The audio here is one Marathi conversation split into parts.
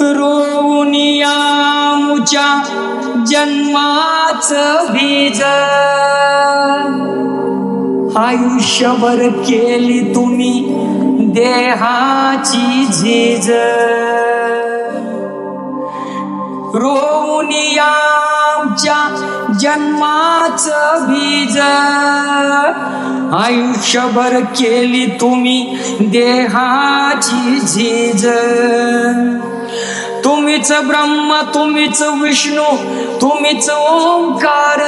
रोवुनिया मुच्या जन्माच बीज. आयुष्यभर केली तुम्ही देहाची झीज. रोवुनिया जन्माच बीज. आयुष्यभर केली तुम्ही देहाची झीज. तुम्हीच ब्रह्म तुम्हीच विष्णू तुम्हीच ओंकार.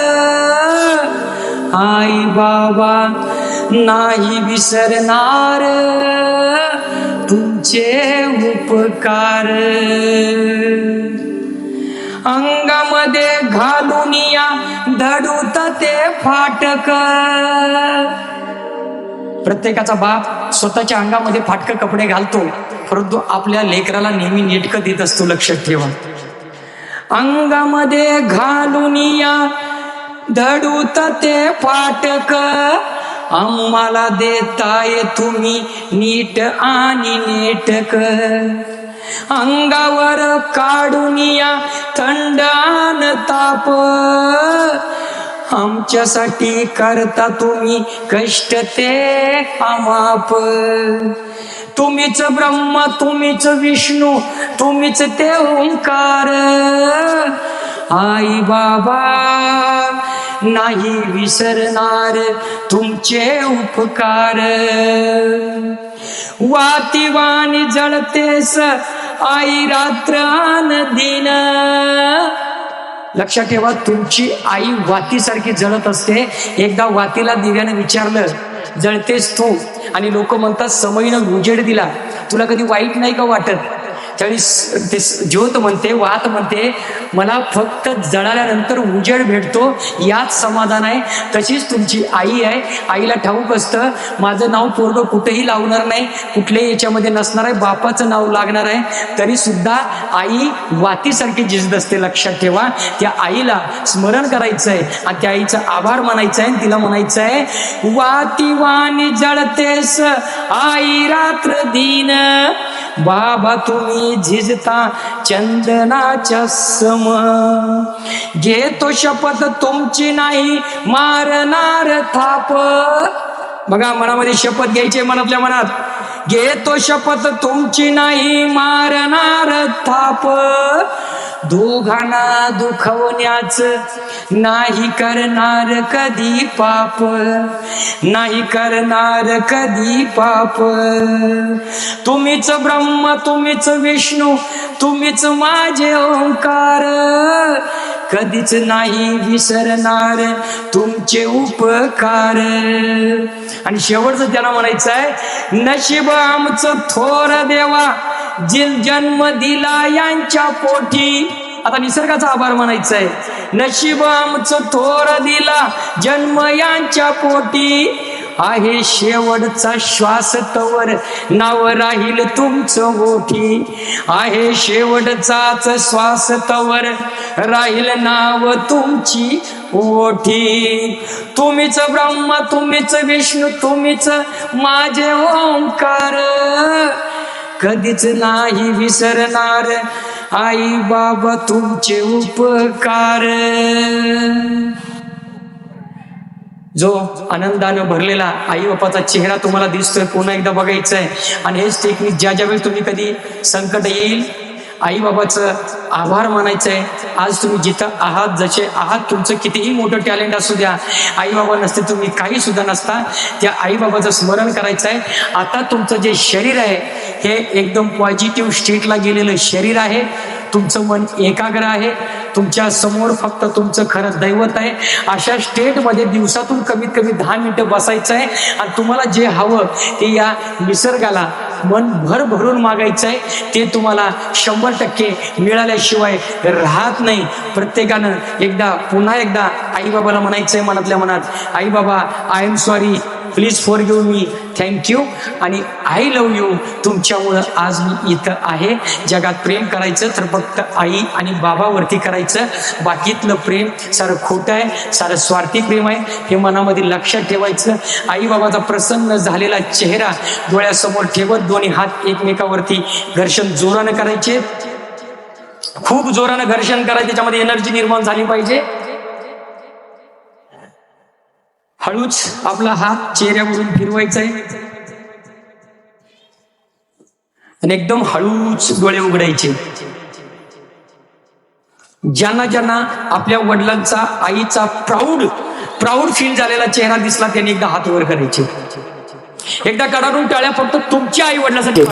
आई बाबा नाही विसरणार तुमचे उपकार. अंगामध्ये घालून या धडूत ते फाटक. प्रत्येकाचा बाप स्वतःच्या अंगामध्ये फाटकं कपडे घालतो परंतु आपल्या लेकराला नेहमी नेटकं देत असतो लक्षात ठेवा. अंगामध्ये घालून या धडूत ते फाटक. आम्हाला देताय तुम्ही नीट आणि नेटक. अंगावर काढून या थंडान ताप. आमच्यासाठी करता तुम्ही कष्ट ते अमाप तुम्हीच ब्रह्म तुम्हीच विष्णू तुम्हीच ते ओंकार. आई बाबा नाही विसरणार तुमचे उपकार. वातिवाणी जळतेस आई रात्र दिन. लक्षात ठेवा तुमची आई वातीसारखी जळत असते. एकदा वातीला दिव्यानं विचारलं जळतेस तू? आणि लोक म्हणतात समयीनं उजेड दिला. तुला कधी वाईट नाही का वाटत? त्यावेळी ते स- ज्योत म्हणते वात म्हणते मला फक्त जळाल्यानंतर उजेड भेटतो याच समाधान आहे. तशीच तुमची आई आहे. आईला ठाऊक असतं माझं नाव पोरग कुठेही लावणार नाही कुठल्याही याच्यामध्ये नसणार आहे बापाचं नाव लागणार आहे. तरी सुद्धा आई वातीसारखी जिजत असते लक्षात ठेवा. त्या आईला स्मरण करायचं आहे आणि त्या आईचा आभार मानायचा आहे आणि तिला म्हणायचं आहे वाती वाणी जळतेस आई रात्र दिन. बाबा तुम्ही झिजता चंदनाच्या सम. घेतो शपथ तुमची नाही मारणार थाप. बघा मनामध्ये शपथ घ्यायची आहे मनातल्या मनात. घेतो शपथ तुमची नाही मारणार थाप. दोघांना दुखवण्याच नाही करणार कधी पाप नाही करणार कधी पाप. तुम्हीच ब्रह्म तुम्हीच विष्णू तुम्हीच माझे ओंकार. कधीच नाही विसरणार तुमचे उपकार. आणि शेवटचं त्याला म्हणायचं आहे नशीब आमचं थोर देवा जिल जन्म दिला यांच्या पोटी. आता निसर्गाचा आभार मानायचा आहे नशीब आमचं थोर दिला जन्म यांच्या पोटी. आहे शेवटचा श्वास तवर नाव राहील तुमचं मोठी. आहे शेवटचाच श्वास तवर राहील नाव तुमची ओठी तुम्हीच ब्रह्म तुम्हीच विष्णू तुम्हीच माझे ओंकार. कधीच नाही विसरणार. आई बाबा तुमचे उपकार. जो आनंदानं भरलेला आई बापाचा चेहरा तुम्हाला दिसतोय पुन्हा एकदा बघायचं आहे आणि हेच टेक्निक ज्या ज्या वेळेस तुम्ही कधी संकट येईल आई बाबाचं आभार मानायचं आहे आज तुम्ही जिथं आहात जसे आहात तुमचं कितीही मोठं टॅलेंट असू द्या आई बाबा नसते तुम्ही काही सुद्धा नसता. त्या आई बाबाचं स्मरण करायचं आहे आता तुमचं जे शरीर आहे हे एकदम पॉझिटिव्ह स्टेटला गेलेलं शरीर आहे. तुमचं मन एकाग्र आहे. तुमच्यासमोर फक्त तुमचं खरं दैवत आहे. अशा स्टेटमध्ये दिवसातून कमीत कमी दहा मिनिटं बसायचं आहे. आणि तुम्हाला जे हवं ते या निसर्गाला मन भर भरून मागायचं आहे. ते तुम्हाला शंभर टक्के मिळाल्याशिवाय राहत नाही. प्रत्येकानं एकदा पुन्हा एकदा आईबाबाला म्हणायचं आहे मनातल्या मनात आईबाबा I am sorry please forgive me thank you आणि आय लव यू तुमच्यामुळं आज मी इथं आहे. जगात प्रेम करायचं तर फक्त आई आणि बाबावरती करायचं. बाकीतलं प्रेम सारं खोटं आहे सारं स्वार्थी प्रेम आहे. हे मनामध्ये लक्षात ठेवायचं. आई बाबाचा प्रसन्न झालेला चेहरा डोळ्यासमोर ठेवत दोन्ही हात एकमेकावरती घर्षण जोरानं करायचे. खूप जोरानं घर्षण करायचे. त्याच्यामध्ये एनर्जी निर्माण झाली पाहिजे. हळूच आपला हात चेहऱ्यावरून फिरवायचा आहे आणि एकदम हळूच डोळे उघडायचे. ज्यांना ज्यांना आपल्या वडिलांचा आईचा प्राऊड प्राऊड फील झालेला चेहरा दिसला त्यांनी एकदा हात वर करायचे. एकदा कडाडून टाळ्या फक्त तुमच्या आई वडिलांसाठी.